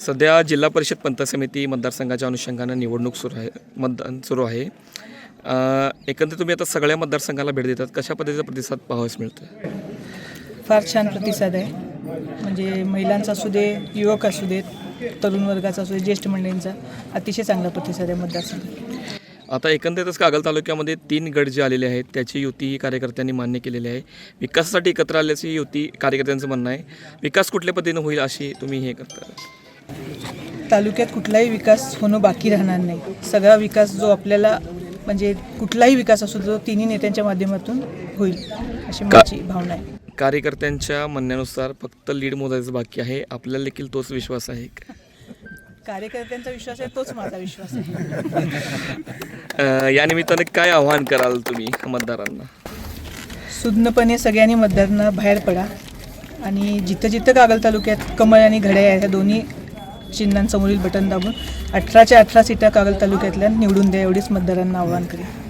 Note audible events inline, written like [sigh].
सध्या जिल्हा परिषद पंत समिती मतदारसंघाच्या अनुषंगानं निवडणूक सुरू आहे मतदान सुरू आहे. एकंदरीत तुम्ही आता सगळ्या मतदारसंघाला भेट देतात. कशा पद्धतीचा प्रतिसाद पाहावयास मिळतो फार छान प्रतिसाद आहे. म्हणजे महिलांचा असू दे युवक असू देत तरुण वर्गाचा असू दे ज्येष्ठ मंडळींचा अतिशय चांगला प्रतिसाद आहे मतदारसंघात. आता एकंदरीतच कागल तालुक्यामध्ये तीन गट जे आलेले आहेत त्याची युती कार्यकर्त्यांनी मान्य केलेली आहे. विकासासाठी एकत्र आल्याची युती कार्यकर्त्यांचं म्हणणं आहे. विकास कुठल्या पद्धतीनं होईल अशी तुम्ही हे करता? तालुक्यात कुठलाही विकास होणं बाकी राहणार नाही. सगळा विकास जो आपल्याला म्हणजे कुठलाही विकास असू तो तिन्ही नेत्यांच्या माध्यमातून होईल अशी माझी भावना आहे. कार्यकर्त्यांच्या म्हणण्यानुसार फक्त लीड मोजायचं बाकी आहे. आपल्याला देखील तोच विश्वास आहे. का कार्यकर्त्यांचा विश्वास आहे तोच माझा विश्वास आहे. [laughs] या निमित्ताने काय आव्हान कराल तुम्ही मतदारांना? सुज्ञपणे सगळ्यांनी मतदारांना बाहेर पडा आणि जिथं जिथं कागल तालुक्यात कमळ आणि घड्याळ आहे ह्या दोन्ही चिन्हांसमोरील बटन दाबून अठराच्या अठरा सीटा कागल तालुक्यातल्या निवडून द्या एवढीच मतदारांना आव्हान करेल